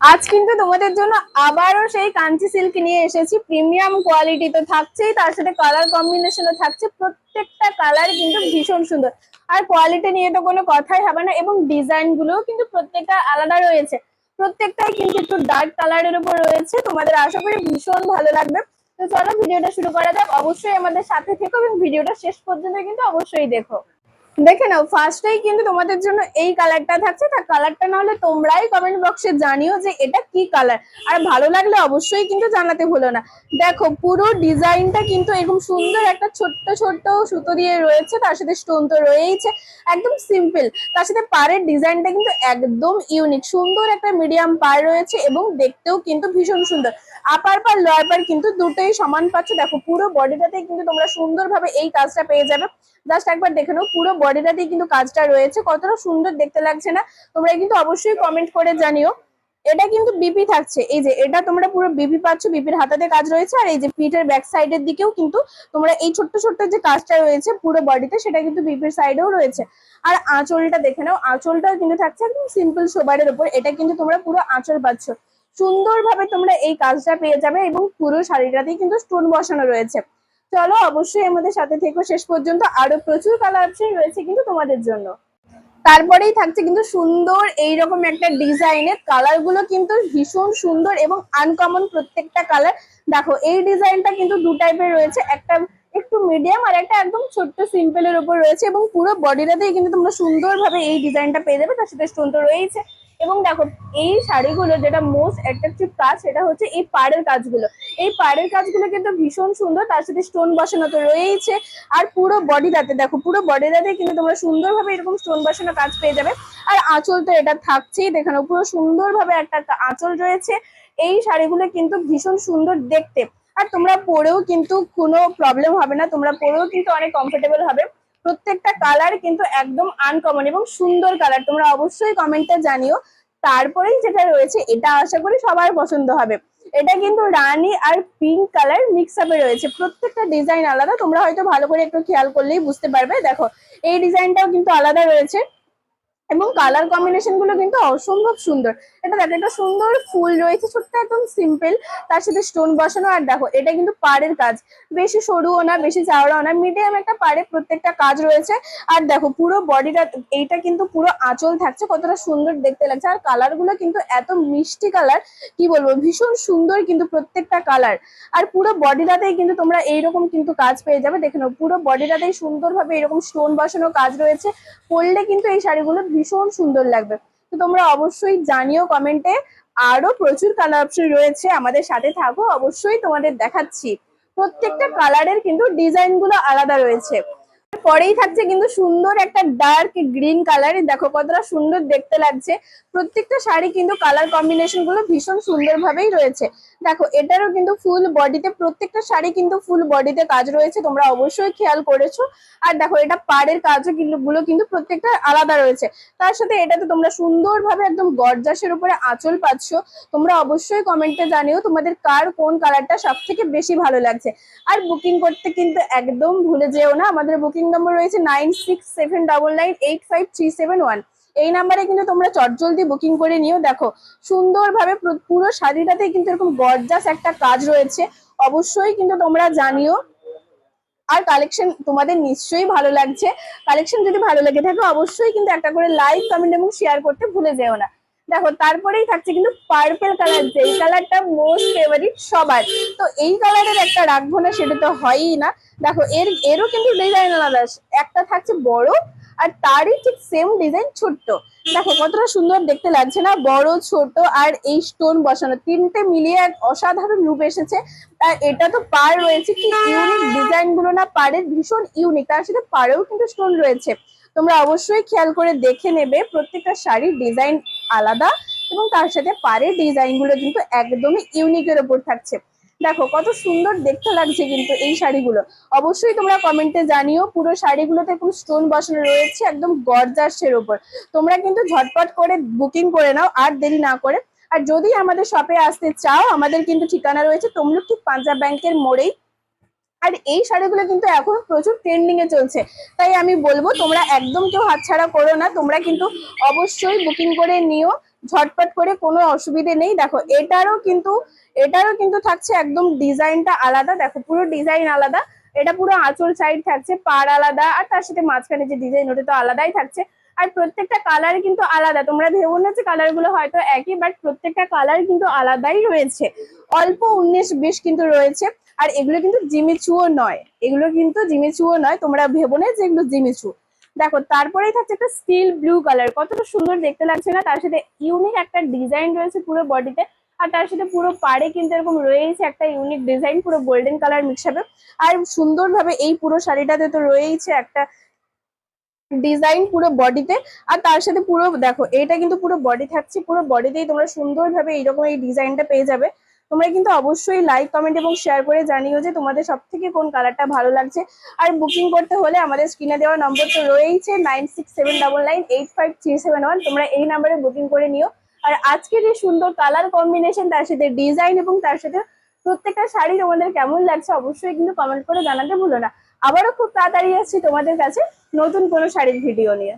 আজ কিন্তু তোমাদের জন্য আবারও সেই কাঞ্চি সিল্ক নিয়ে এসেছি। প্রিমিয়াম কোয়ালিটি তো থাকছেই, তার সাথে কালার কম্বিনেশনও থাকছে। প্রত্যেকটা কালার কিন্তু ভীষণ সুন্দর। আর কোয়ালিটি নিয়ে তো কোনো কথাই হবে না, এবং ডিজাইন গুলোও কিন্তু প্রত্যেকটা আলাদা রয়েছে। প্রত্যেকটাই কিন্তু একটু ডার্ক কালারের উপর রয়েছে। তোমাদের আশা করি ভীষণ ভালো লাগবে। তো চলো, ভিডিওটা শুরু করা যাক। অবশ্যই আমাদের সাথে থেকো এবং ভিডিওটা শেষ পর্যন্ত কিন্তু অবশ্যই দেখো। দেখে নাও ফার্স্টেই কিন্তু তোমাদের জন্য এই কালারটা থাকছে। তার কালারটা না হলে তোমরাই কমেন্ট বক্সে জানিও যে এটা কি কালার আর ভালো লাগলে অবশ্যই কিন্তু জানাতে ভুলো না। দেখো, পুরো ডিজাইনটা কিন্তু এরকম সুন্দর একটা ছোট্ট ছোট্ট সুতো দিয়ে রয়েছে, তার সাথে স্টোন তো রয়েইছে, একদম সিম্পল তার সাথে পাড়ের ডিজাইনটা কিন্তু একদম ইউনিক সুন্দর একটা মিডিয়াম পার রয়েছে এবং দেখতেও কিন্তু ভীষণ সুন্দর। আপার পার লোয়ার পার কিন্তু দুটোই সমান পাচ্ছ। দেখো, পুরো বডিটাতে কিন্তু তোমরা সুন্দরভাবে এই কাজটা পেয়ে যাবে। জাস্ট একবার দেখে নাও, পুরো বডিটাতেই কিন্তু কাজটা রয়েছে। কতটা সুন্দর দেখতে লাগছে না, তোমরা কিন্তু অবশ্যই কমেন্ট করে জানিও। এটা কিন্তু বিপি থাকছে। এই যে, এটা তোমরা পুরো বিপি পাচ্ছ বিপির হাতাতে কাজ রয়েছে, আর এই যে পিঠের ব্যাক সাইডের দিকেও কিন্তু তোমরা এই ছোট্ট ছোট্ট যে কাজটা রয়েছে পুরো বডিতে সেটা কিন্তু বিপির সাইডেও রয়েছে। আর আঁচলটা দেখে নাও, আঁচলটাও কিন্তু থাকছে একদম সিম্পল সোবারের উপর এটা কিন্তু তোমরা পুরো আঁচল পাচ্ছ। সুন্দরভাবে তোমরা এই কাজটা পেয়ে যাবে এবং পুরো শাড়িটাতেই কিন্তু স্টোন বসানো রয়েছে। চলো অবশ্যই আমাদের সাথে থেকো। শেষ পর্যন্ত আরও প্রচুর কালার অপশন রয়েছে কিন্তু তোমাদের জন্য। তারপরেই থাকছে কিন্তু সুন্দর এইরকম একটা ডিজাইনের কালারগুলো কিন্তু ভীষণ সুন্দর এবং আনকমন প্রত্যেকটা কালার দেখো, এই ডিজাইনটা কিন্তু দু টাইপের রয়েছে। একটা একটু মিডিয়াম আর একটা একদম ছোট্ট সিম্পলের উপর রয়েছে এবং পুরো বডিটাতেই কিন্তু তোমরা সুন্দরভাবে এই ডিজাইনটা পেয়ে যাবে। তার সাথে স্টোন তো রয়েছে এবং দেখো, এই শাড়িগুলো যেটা মোস্ট অ্যাট্রাকটিভ কাজ সেটা হচ্ছে এই পাড়ের কাজগুলো। এই পাড়ের কাজগুলো কিন্তু ভীষণ সুন্দর, তার সাথে স্টোন বসানো তো রয়েইছে। আর পুরো বডিটাতে দেখো, পুরো বডিটাতে কিন্তু তোমরা সুন্দরভাবে এরকম স্টোন বসানো কাজ পেয়ে যাবে। আর আঁচল তো এটা থাকছেই দেখানো পুরো সুন্দরভাবে একটা আঁচল রয়েছে। এই শাড়িগুলো কিন্তু ভীষণ সুন্দর দেখতে। আর তোমরা পরেও কিন্তু কোনো প্রবলেম হবে না, তোমরা পরেও কিন্তু অনেক কমফোর্টেবল হবে। প্রত্যেকটা কালার কিন্তু একদম আনকমন এবং সুন্দর কালার তোমরা অবশ্যই কমেন্টটা জানিও। তারপরেই যেটা রয়েছে, এটা আশা করি সবার পছন্দ হবে। এটা কিন্তু রানি আর পিঙ্ক কালার মিক্স আপে রয়েছে। প্রত্যেকটা ডিজাইন আলাদা, তোমরা হয়তো ভালো করে একটু খেয়াল করলেই বুঝতে পারবে। দেখো, এই ডিজাইনটাও কিন্তু আলাদা রয়েছে। এবং কালার কম্বিনেশনগুলো কিন্তু অসম্ভব সুন্দর। এটা দেখো, একটা সুন্দর ফুল রয়েছে, ছোট্ট একদম সিম্পল তার সাথে স্টোন বসানো। আর দেখো, এটা কিন্তু পাড়ের কাজ। বেশি সরুও না, বেশি চাওড়াও না মিডিয়াম একটা পাড়ে প্রত্যেকটা কাজ রয়েছে। আর দেখো, পুরো বডিটা এইটা কিন্তু পুরো আঁচল থাকছে, কতটা সুন্দর দেখতে লাগছে। আর কালারগুলো কিন্তু এত মিষ্টি কালার কি বলব, ভীষণ সুন্দর কিন্তু প্রত্যেকটা কালার আর পুরো বডিটাতেই কিন্তু তোমরা এইরকম কিন্তু কাজ পেয়ে যাবে। দেখে নাও, পুরো বডিটাতেই সুন্দরভাবে এরকম স্টোন বসানো কাজ রয়েছে। পরলে কিন্তু এই শাড়িগুলো ভীষণ সুন্দর লাগবে। তো তোমরা অবশ্যই জানিও কমেন্টে আরও প্রচুর কালার অপশন রয়েছে, আমাদের সাথে থাকো, অবশ্যই তোমাদের দেখাচ্ছি। প্রত্যেকটা কালারের কিন্তু ডিজাইনগুলো আলাদা রয়েছে। পরেই থাকছে কিন্তু সুন্দর একটা ডার্ক গ্রিন কালার দেখো কতটা সুন্দর দেখতে লাগছে। প্রত্যেকটা শাড়ি কিন্তু কালার কম্বিনেশনগুলো ভীষণ সুন্দর ভাবেই রয়েছে। দেখো, এটারও কিন্তু ফুল বডিতে প্রত্যেকটা শাড়ি কিন্তু ফুল বডিতে কাজ রয়েছে, তোমরা অবশ্যই খেয়াল করেছ। আর দেখো, এটা পাড়ের কাজও কিন্তু, গুলো কিন্তু প্রত্যেকটা আলাদা রয়েছে। তার সাথে এটাতে তোমরা সুন্দরভাবে একদম গর্জাসের উপরে আঁচল পাচ্ছ। তোমরা অবশ্যই কমেন্টে জানিও তোমাদের কার কোন কালারটা সব থেকে বেশি ভালো লাগছে। আর বুকিং করতে কিন্তু একদম ভুলে যেও না, আমাদের বুকিং নম্বর রয়েছে nine six seven double nine eight five three seven one এই নাম্বারে কিন্তু তোমরা চটজলদি বুকিং করে নিও। দেখো, সুন্দরভাবে পুরো- শাড়িটাতে কিন্তু এরকম গর্জাস একটা কাজ রয়েছে। অবশ্যই কিন্তু তোমরা জানিও। আর কালেকশন তোমাদের নিশ্চয়ই ভালো লাগছে। কালেকশন যদি ভালো লেগে থাকে, অবশ্যই কিন্তু একটা করে লাইক কমেন্ট এবং শেয়ার করতে ভুলে যেও না। দেখো, তারপরেই থাকছে কিন্তু পার্পেল কালার যে এই কালারটা মোস্ট ফেভারিট সবার। তো এই কালারের একটা রাখব না, সেটা তো হয়ই না। দেখো, এর, এরও কিন্তু ডিজাইন আলাদা। একটা থাকছে বড় আর তারই ঠিক সেম ডিজাইন ছোট্ট। দেখো, কতটা সুন্দর দেখতে লাগছে না? বড়, ছোট, আর এই স্টোন বসানো। তিনটে মিলিয়ে এক অসাধারণ রূপ এসেছে। আর এটা তো পার রয়েছে, কি ইউনিক ডিজাইনগুলো না পাড়ের ভীষণ ইউনিক তার সাথে পাড়েও কিন্তু স্টোন রয়েছে। তোমরা অবশ্যই খেয়াল করে দেখে নেবে, প্রত্যেকটা শাড়ির ডিজাইন আলাদা এবং তার সাথে পাড়ের ডিজাইনগুলো কিন্তু একদমই ইউনিকের ওপর থাকছে। দেখো, কত সুন্দর দেখতে লাগছে কিন্তু এই শাড়িগুলো। অবশ্যই তোমরা কমেন্টে জানিও, পুরো শাড়িগুলোতে এরকম স্টোন বসানো রয়েছে, একদম গর্জাসের ওপর। তোমরা কিন্তু ঝটপট করে বুকিং করে নাও, আর দেরি না করে। আর যদি আমাদের শপে আসতে চাও, আমাদের কিন্তু ঠিকানা রয়েছে তমলুক ঠিক পাঞ্জাব ব্যাংকের মোড়েই। আর এই শাড়িগুলো কিন্তু এখন প্রচুর ট্রেন্ডিং এ চলছে। তাই আমি বলব, তোমরা একদম কেউ হাতছাড়া করো না, তোমরা কিন্তু অবশ্যই বুকিং করে নিও। ঝটপট করে কোনো অসুবিধে নেই। দেখো, এটারও কিন্তু এটারও কিন্তু থাকছে একদম ডিজাইনটা আলাদা। দেখো, পুরো ডিজাইন আলাদা। এটা পুরো আঁচল সাইড থাকছে, পাড় আলাদা, আর তার সাথে মাঝখানে যে ডিজাইন, ওটা তো আলাদাই থাকছে। আর প্রত্যেকটা কালার কিন্তু আলাদা। তোমরা ভেবো না যে কালারগুলো হয়তো একই বাট প্রত্যেকটা কালার কিন্তু আলাদাই রয়েছে। অল্প উনিশ বিশ কিন্তু রয়েছে। আর এগুলো কিন্তু জিমিচুও নয়। এগুলো কিন্তু জিমিচুও নয়। তোমরা ভেবো না যে এগুলো জিমিচু। দেখো, তারপরেই থাকছে একটা স্টিল ব্লু কালার কতটা সুন্দর দেখতে লাগছে না? তার সাথে ইউনিক একটা ডিজাইন রয়েছে পুরো বডিতে আর তার সাথে পুরো পাড়ে কিন্তু এরকম রয়েছে একটা ইউনিক ডিজাইন পুরো গোল্ডেন কালার মিক্স হবে আর সুন্দরভাবে এই পুরো শাড়িটাতে তো রয়েছে একটা ডিজাইন পুরো বডিতে আর তার সাথে পুরো, দেখো, এটা কিন্তু পুরো বডি থাকছে। পুরো বডিতেই তোমরা সুন্দরভাবে এইরকম এই ডিজাইনটা পেয়ে যাবে। তোমরা কিন্তু অবশ্যই লাইক কমেন্ট এবং শেয়ার করে জানিও যে তোমাদের সব থেকে কোন কালারটা ভালো লাগছে। আর বুকিং করতে হলে আমাদের স্ক্রিনে দেওয়া নম্বর তো রয়েছে nine six seven double nine eight five three seven one তোমরা এই নাম্বারে বুকিং করে নিও। আর আজকের এই সুন্দর কালার কম্বিনেশন তার সাথে ডিজাইন এবং তার সাথে প্রত্যেকটা শাড়ি তোমাদের কেমন লাগছে অবশ্যই কিন্তু কমেন্ট করে জানাতে ভুলো না। আবারও খুব তাড়াতাড়ি আসছি তোমাদের কাছে নতুন কোনো শাড়ির ভিডিও নিয়ে।